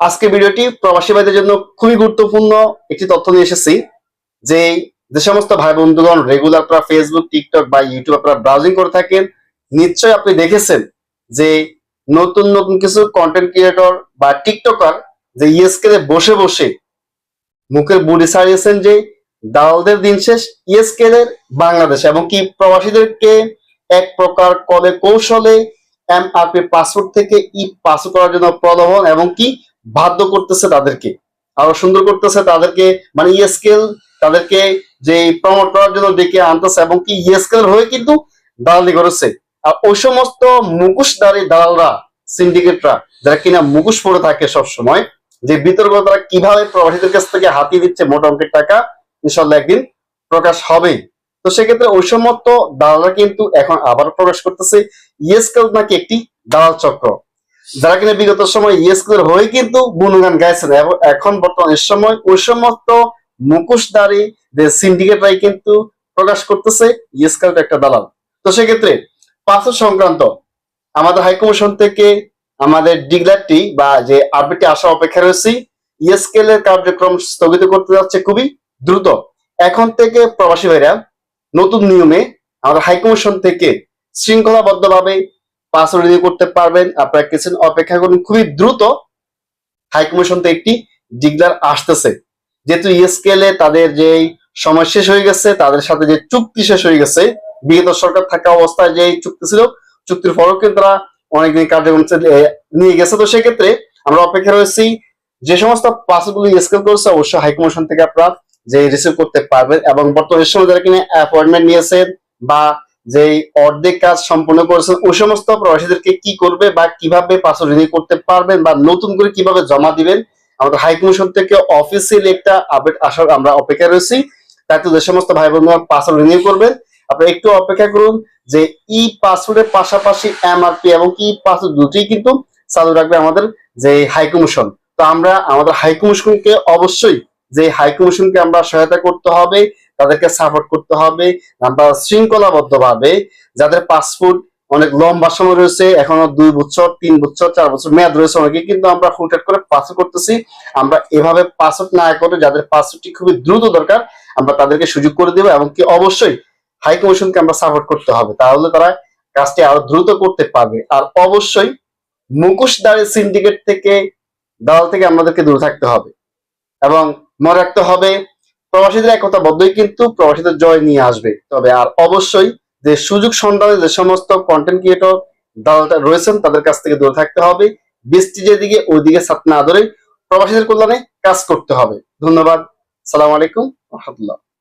আজকে ভিডিওটি প্রবাসী ভাইদের জন্য খুবই গুরুত্বপূর্ণ একটি তথ্য নিয়ে এসেছি, যে যে সমস্ত ভাই বন্ধুগণ রেগুলার আপনারা ফেসবুক টিকটক বা ইউটিউব আপনারা ব্রাউজিং করে থাকেন, নিশ্চয়ই আপনি দেখেছেন যে নতুন নতুন কিছু কন্টেন্ট ক্রিয়েটর বা টিকটকার যে ইএসকে বসে বসে মুখের বুড়ি ছাড়িয়েছেন যে দালালদের দিন শেষ ইএসকেলের বাংলাদেশ এবং কি প্রবাসীদেরকে এক প্রকার কলে কৌশলে এমআরপি পাসপোর্ট থেকে ই পাসপোর্ট করার জন্য প্রলোভন এবং কি বাধ্য করতেছে তাদেরকে। আরও সুন্দর করতেছে তাদেরকে মানে ইএসকেল তাদেরকে যে প্রমোট করার জন্য ডেকে আনতেছে এবং কি ইএসকেল হয়ে কিন্তু দালালি করেছে। আর ওই সমস্ত মুখোশধারী দালালরা সিন্ডিকেটরা যারা কিনা মুখোশ পরে থাকে সব সময় যে বিতর্ক তারা কীভাবে প্রবাসীদের কাছ থেকে হাতিয়ে দিচ্ছে মোটা অঙ্কের টাকা ইনশাল্লাহ একদিন প্রকাশ হবেই তো সেক্ষেত্রে ওই সমস্ত দালালরা কিন্তু এখন আবার প্রকাশ করতেছে ইয়েসকেল নাকি একটি দালাল চক্র। যারা কিনা বিগত সময় ইয়েসকেল হয়ে কিন্তু গুণগান গাইছেন এবং এখন বর্তমান এর সময় ওই সমস্ত মুখোশধারী সিন্ডিকেটরাই কিন্তু প্রকাশ করতেছে ইয়েসকেলটা একটা দালাল। তো সেক্ষেত্রে পাথর সংক্রান্ত আমাদের হাইকমিশন থেকে আমাদের ডিগলারটি বা যে আপডেটটি আসা অপেক্ষা রয়েছে ইএসকেল এর কার্যক্রম স্থগিত করতে যাচ্ছে খুবই দ্রুত। এখন থেকে প্রবাসী ভাইরা নতুন নিয়মে আমাদের হাইকমিশন থেকে শৃঙ্খলাবদ্ধভাবে পাসওয়ার্ড রিনিউ করতে পারবেন, আপনারা কিছু অপেক্ষা করুন, খুবই দ্রুত হাইকমিশন থেকে একটি ডিগলার আসতেছে। যেহেতু ইএসকেল তাদের যে সময় শেষ হয়ে গেছে, তাদের সাথে যে চুক্তি শেষ হয়ে গেছে, বিগত সরকার থাকা অবস্থায় যে চুক্তি ছিল, চুক্তির ফলও কিন্তু তারা অনেকদিন কার্যক্রম নিয়ে গেছে। তো সেক্ষেত্রে আমরা অপেক্ষা রয়েছি, যে সমস্ত পাসগুলো স্কেল করছে, অবশ্যই হাইকমিশন থেকে আপনারা যে রিসিভ করতে পারবেন এবং বর্তমানে সময় যারা কিনা অ্যাপয়েন্টমেন্ট নিয়েছেন বা যে অর্ধেক কাজ সম্পূর্ণ করেছেন ওই সমস্ত প্রবাসীদেরকে কি করবে বা কীভাবে পাসওয়ার্ড রিনিউ করতে পারবেন বা নতুন করে কীভাবে জমা দিবেন, আমাদের হাইকমিশন থেকে অফিসিয়ালি একটা আপডেট আসার আমরা অপেক্ষা রয়েছি। তাই তো যে সমস্ত ভাই বোনরা পাসওয়ার্ড রিনিউ করবেন আপনারা একটু অপেক্ষা করুন যে ই পাসওয়ার্ডের পাশাপাশি এমআরপি এবং ই পাসওয়ার্ড দুটোই কিন্তু চালু রাখবে আমাদের যে হাইকমিশন তো আমরা আমাদের হাইকমিশনকে অবশ্যই যে হাইকমিশনকে আমরা সহায়তা করতে হবে তাদেরকে সাপোর্ট করতে হবে। আমরা শৃঙ্খলাবদ্ধ ভাবে যাদের পাসপোর্ট অনেক লম্বা সময় রয়েছে, এখনও দুই বছর, তিন বছর, চার বছর মেয়াদ রয়েছে অনেকে, কিন্তু আমরা হুটহাট করে পাসপোর্ট করতেছি। আমরা এভাবে পাসপোর্ট না করে যাদের পাসপোর্টটি খুবই দ্রুত দরকার, আমরা তাদেরকে সুযোগ করে দেবো এবং কি অবশ্যই হাই কমিশনকে আমরা সাপোর্ট করতে হবে। তাহলে তারা কাজটি আরও দ্রুত করতে পারবে। আর অবশ্যই মুখোশধারী সিন্ডিকেট থেকে, দালাল থেকে আমাদেরকে দূরে থাকতে হবে। এবং মনে রাখতে হবে প্রবাসীদের একতা বদ্ধই কিন্তু প্রবাসীদের জয় নিয়ে আসবে। তবে আর অবশ্যই যে সুযোগ সন্ধানে যে সমস্ত কন্টেন্ট ক্রিয়েটর দালালটা রয়েছেন, তাদের কাছ থেকে দূরে থাকতে হবে। বৃষ্টি যেদিকে, ওইদিকে সাত না ধরে প্রবাসীদের কল্যাণে কাজ করতে হবে। ধন্যবাদ। সালাম আলাইকুম। রহমতুল্লাহ।